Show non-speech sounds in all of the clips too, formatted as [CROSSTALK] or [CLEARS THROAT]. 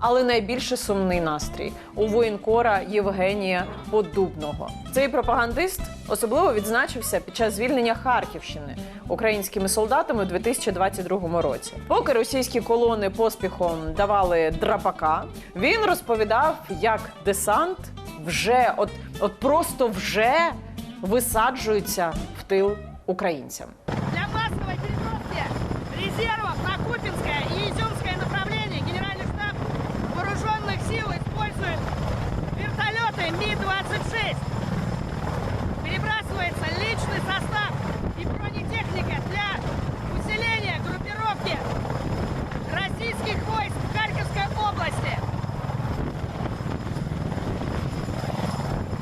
Але найбільше сумний настрій у воєнкора Євгенія Поддубного. Цей пропагандист особливо відзначився під час звільнення Харківщини українськими солдатами у 2022 році. Поки російські колони поспіхом давали драпака, він розповідав, як десант вже от, от просто вже висаджується в тил українцям. Для массовой переброски резервов использует вертолеты Ми-26. Перебрасывается личный состав и бронетехника для усиления группировки российских войск в Харьковской области.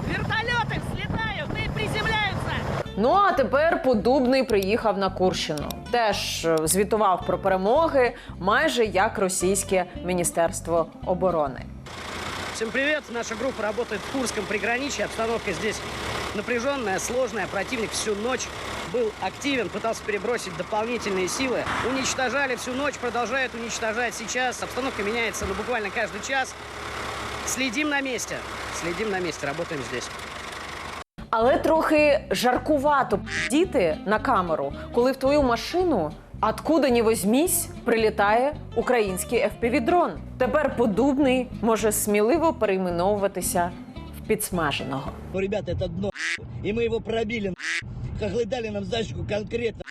Вертолеты взлетают и приземляются Ну а тепер Подубний приїхав на Курщину. Теж е, звітував про перемоги, майже як російське міністерство оборони. Всем привет! Наша группа работает в Курском приграничье. Обстановка здесь напряженная, сложная. Противник всю ночь был активен, пытался перебросить дополнительные силы. Уничтожали всю ночь, продолжают уничтожать сейчас. Обстановка меняется ну, буквально каждый час. Следим на месте. Следим на месте, работаем здесь. Але трохи жаркувато діти на камеру, коли в твою машину. Откуда ні возьмісь, прилітає український FPV-дрон. Тепер подубний може сміливо перейменовуватися в підсмаженого. Ну, ребята, это дно. И мы его пробили. Хохлы дали нам зачку конкретно.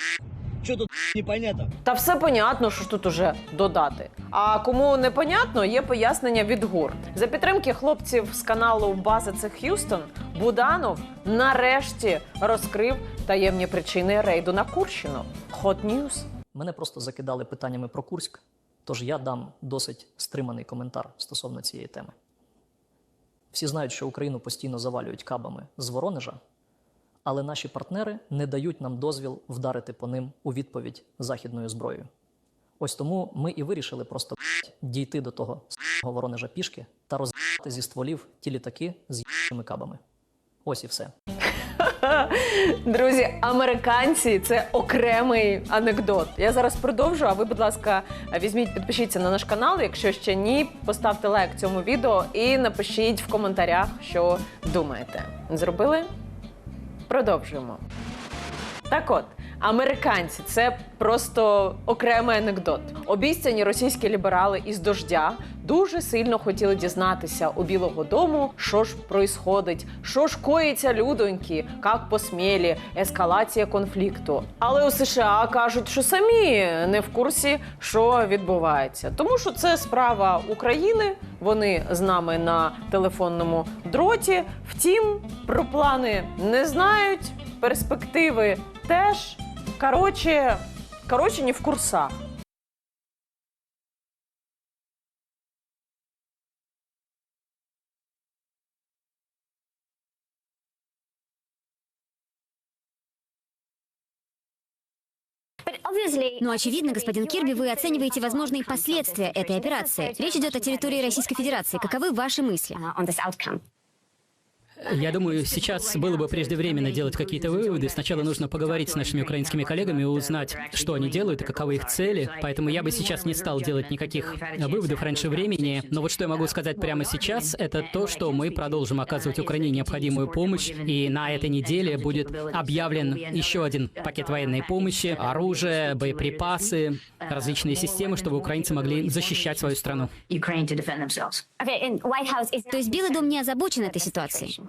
Что тут непонятно? Та все понятно, що тут уже додати. А кому не понятно, є пояснення від ГУР. За підтримки хлопців з каналу База це Х'юстон, Буданов нарешті розкрив таємні причини рейду на Курщину. Hot News. Мене просто закидали питаннями про Курськ, тож я дам досить стриманий коментар стосовно цієї теми. Всі знають, що Україну постійно завалюють кабами з Воронежа, але наші партнери не дають нам дозвіл вдарити по ним у відповідь західною зброєю. Ось тому ми і вирішили просто дійти до того Воронежа пішки та розбити зі стволів ті літаки з їбаними кабами. Ось і все. Друзі, американці це окремий анекдот. Я зараз продовжу. А ви, будь ласка, візьміть, підпишіться на наш канал. Якщо ще ні, поставте лайк цьому відео і напишіть в коментарях, що думаєте. Зробили? Продовжуємо. Так от, американці це просто окремий анекдот. Обіцяні російські ліберали із дождя дуже сильно хотіли дізнатися у Білого Дому, що ж происходить, що ж коїться людоньки, як посмілі, ескалація конфлікту. Але у США кажуть, що самі не в курсі, що відбувається, тому що це справа України. Вони з нами на телефонному дроті. Втім, про плани не знають, перспективи теж. Коротше, коротше, не в курсах. Но очевидно, господин Кирби, вы оцениваете возможные последствия этой операции. Речь идет о территории Российской Федерации. Каковы ваши мысли? Я думаю, сейчас было бы преждевременно делать какие-то выводы. Сначала нужно поговорить с нашими украинскими коллегами и узнать, что они делают и каковы их цели. Поэтому я бы сейчас не стал делать никаких выводов раньше времени. Но вот что я могу сказать прямо сейчас, это то, что мы продолжим оказывать Украине необходимую помощь. И на этой неделе будет объявлен еще один пакет военной помощи, оружие, боеприпасы, различные системы, чтобы украинцы могли защищать свою страну. То есть Белый дом не озабочен этой ситуацией?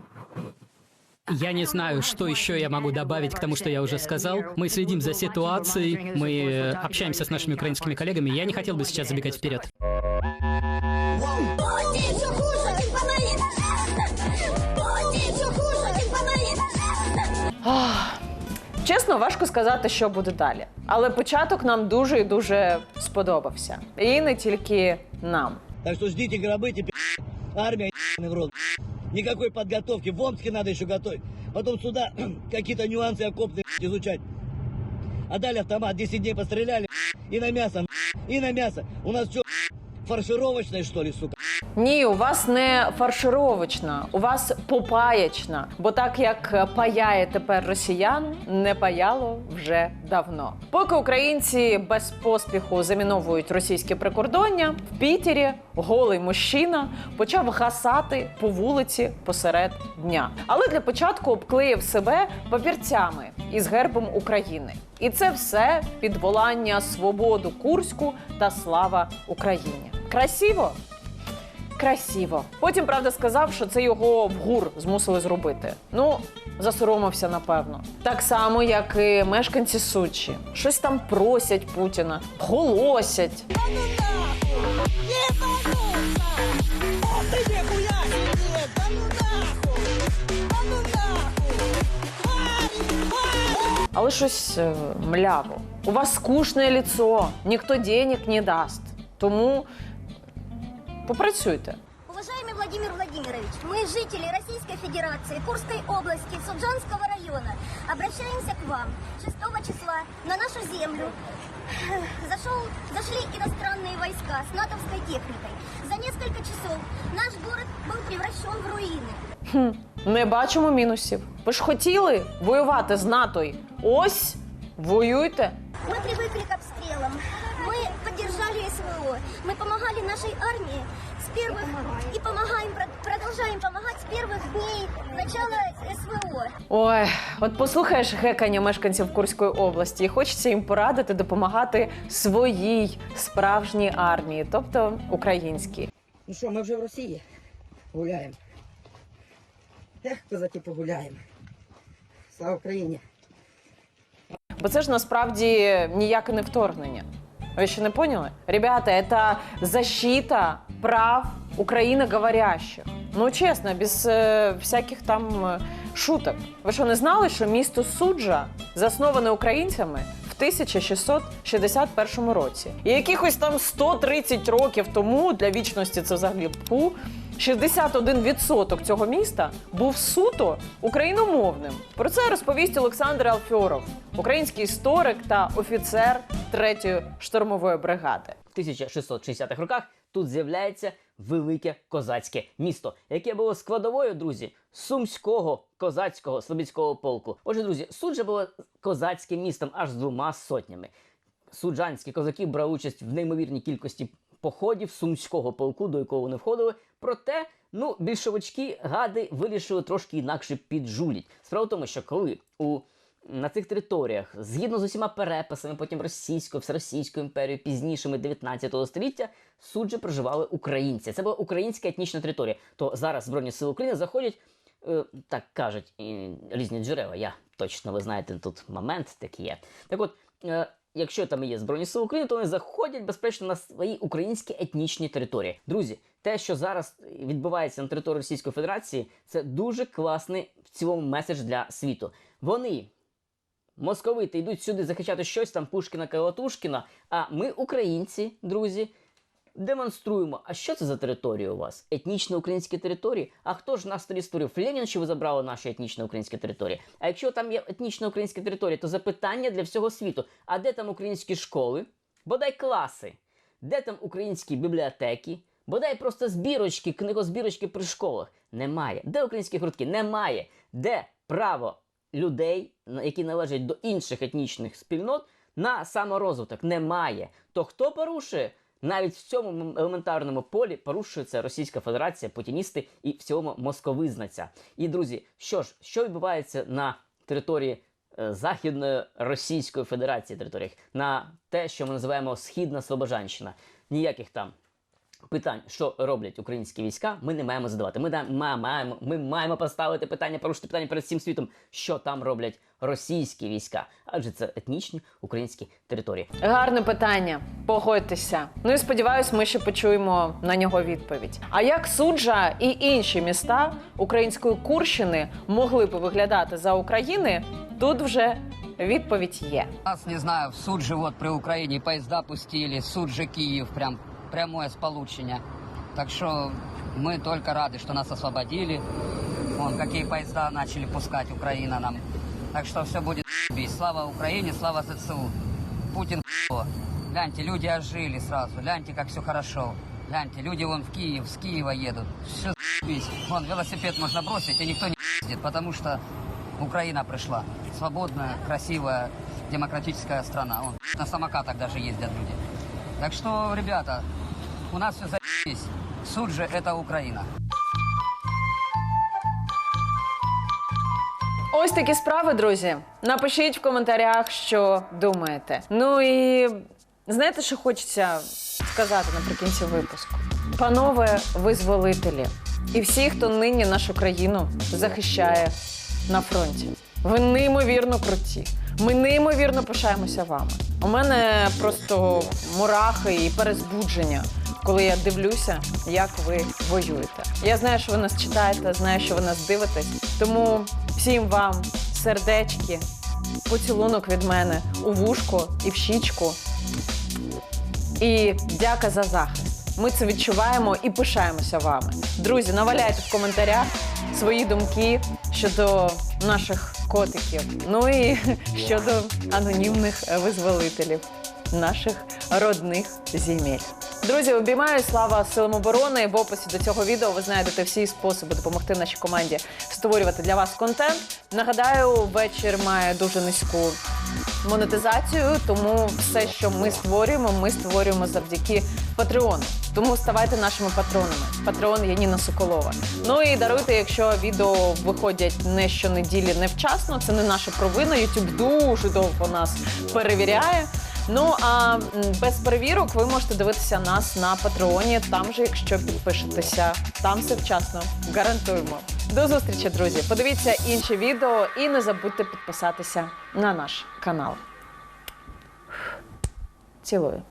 Я не знаю, что еще я могу добавить к тому, что я уже сказал. Мы следим за ситуацией, мы э, общаемся с нашими украинскими коллегами. Я не хотел бы сейчас забегать вперед. Путін, що хуже, він фанаїт! Путін, що хуже, він фанаїт! Чесно, важко сказати, що буде далі. Але початок нам дуже і дуже сподобався. І не тільки нам. Так что ждите гробы теперь. Армия ебаный в рот. Никакой подготовки. В Омске надо еще готовить. Потом сюда [CLEARS THROAT] какие-то нюансы окопные [CLEARS THROAT] изучать. А далее автомат. 10 дней постреляли [CLEARS THROAT] и на мясо. И на мясо. У нас что, фаршировочное, что ли, сука? Ні, у вас не фаршировочна, у вас попаєчна. Бо так як паяє тепер росіян, не паяло вже давно. Поки українці без поспіху заміновують російське прикордоння, в Пітері голий мужчина почав гасати по вулиці посеред дня. Але для початку обклеїв себе папірцями із гербом України. І це все під волання свободу Курську та слава Україні. Красиво? Красиво. Потім, правда, сказав, що це його в ГУР змусили зробити. Ну, засоромився, напевно. Так само, як і мешканці Сучі. Щось там просять Путіна, голосять. Але щось е, мляво. У вас скучне ліцо, ніхто денег не дасть. Тому попрацюйте. Уважаемый Владимир Владимирович, мы, жители Российской Федерации, Курской области, Суджанского района, обращаемся к вам. 6 числа на нашу землю зашел, зашли иностранные войска с натовской техникой. За несколько часов наш город был превращен в руины. Не бачимо мінусів. Ви ж хотіли воювати з НАТО. Ось воюйте. Мы привыкли к мы помогали нашей армии с первых и помогаем, прод- продолжаем помогать с первых дней начала СВО. Ой, от послухаєш гекання мешканців Курської області, і хочеться їм порадити допомагати своїй справжній армії, тобто українській. Ну що, ми вже в Росії гуляємо. Ех, козаки погуляємо. Слава Україні! Бо це ж насправді ніяке не вторгнення. Ви ще не поняли? Ребята, это защита прав україноговорящих. Ну, чесно, без е, всяких там е, шуток. Ви що не знали, що місто Суджа засноване українцями в 1661 році? І якихось там 130 років тому для вічності це взагалі пу. 61% цього міста був суто україномовним. Про це розповість Олександр Алфьоров, український історик та офіцер 3-ї штурмової бригади. В 1660-х роках тут з'являється велике козацьке місто, яке було складовою, друзі, сумського козацького слобідського полку. Отже, друзі, Суджа було козацьким містом аж з двома сотнями. Суджанські козаки брали участь в неймовірній кількості походів сумського полку, до якого вони входили. Проте, ну, більшовички гади вирішили трошки інакше піджуліть. Справа в тому, що коли у на цих територіях, згідно з усіма переписами, потім російською, всеросійською імперією, пізнішими 19 століття, суджі проживали українці. Це була українська етнічна територія. То зараз Збройні Сили України заходять, е, так кажуть і різні джерела. Я точно, ви знаєте, тут момент такий є. Так от, е, якщо там є Збройні Сили України, то вони заходять безпечно на свої українські етнічні території. Друзі, те, що зараз відбувається на території Російської Федерації, це дуже класний в цілому меседж для світу. Вони московити йдуть сюди захищати щось там Пушкіна Калатушкіна. А ми, українці, друзі, демонструємо. А що це за територія у вас? Етнічно українські території? А хто ж нас тоді створив? Ленін, що ви забрали наші етнічно українські території? А якщо там є етнічно українські території, то запитання для всього світу: а де там українські школи? Бодай класи, де там українські бібліотеки? Бодай просто збірочки, книгозбірочки при школах. Немає. Де українські гуртки? Немає. Де право людей, які належать до інших етнічних спільнот, на саморозвиток? Немає. То хто порушує? Навіть в цьому елементарному полі порушується Російська Федерація, путіністи і в цілому московизниця. І друзі, що ж, що відбувається на території е, Західної Російської Федерації територіях, на те, що ми називаємо Східна Слобожанщина? Ніяких там питань, що роблять українські війська, ми не маємо задавати. Ми, да- ма- маємо, ми маємо поставити питання, порушити питання перед всім світом, що там роблять російські війська, адже це етнічні українські території. Гарне питання. Погодьтеся. Ну і сподіваюсь, ми ще почуємо на нього відповідь. А як суджа і інші міста української Курщини могли б виглядати за України? Тут вже відповідь є. Нас, не знаю, в суд же при Украине поезда пустили, суд же Киев, прям прямое сполучение. Так что мы только рады, что нас освободили. Вон, какие поезда начали пускать Украина нам. Так что все будет бить. Слава Украине, слава ЗСУ. Путин Гляньте, люди ожили сразу. Гляньте, как все хорошо. Гляньте, люди вон в Киев, с Киева едут. Все заебись. Вон велосипед можно бросить, и никто не ездит, потому что Украина пришла. Свободная, красивая, демократическая страна. Вон, на самокатах даже ездят люди. Так что, ребята, у нас все заебись. Суд же это Украина. Ось такі справи, друзі. Напишіть в коментарях, що думаєте. Ну і знаєте, що хочеться сказати наприкінці випуску? Панове визволителі, і всі, хто нині нашу країну захищає на фронті. Ви неймовірно круті. Ми неймовірно пишаємося вами. У мене просто мурахи і перезбудження, коли я дивлюся, як ви воюєте. Я знаю, що ви нас читаєте, знаю, що ви нас дивитесь. Тому всім вам сердечки, поцілунок від мене у вушко і в щічку. І дяка за захист. Ми це відчуваємо і пишаємося вами. Друзі, наваляйте в коментарях свої думки щодо наших котиків. Ну і [LAUGHS] щодо анонімних визволителів наших родних земель. Друзі, обіймаю слава силам оборони. В описі до цього відео ви знайдете всі способи допомогти нашій команді створювати для вас контент. Нагадаю, вечір має дуже низьку монетизацію, тому все, що ми створюємо, ми створюємо завдяки Патреону. Тому ставайте нашими патронами. Патреон Яніна Соколова. Ну і даруйте, якщо відео виходять не щонеділі невчасно. Це не наша провина. YouTube дуже довго нас перевіряє. Ну а без перевірок ви можете дивитися нас на Патреоні. Там же, якщо підпишетеся, там все вчасно. Гарантуємо. До зустрічі, друзі. Подивіться інші відео і не забудьте підписатися на наш канал. Цілую.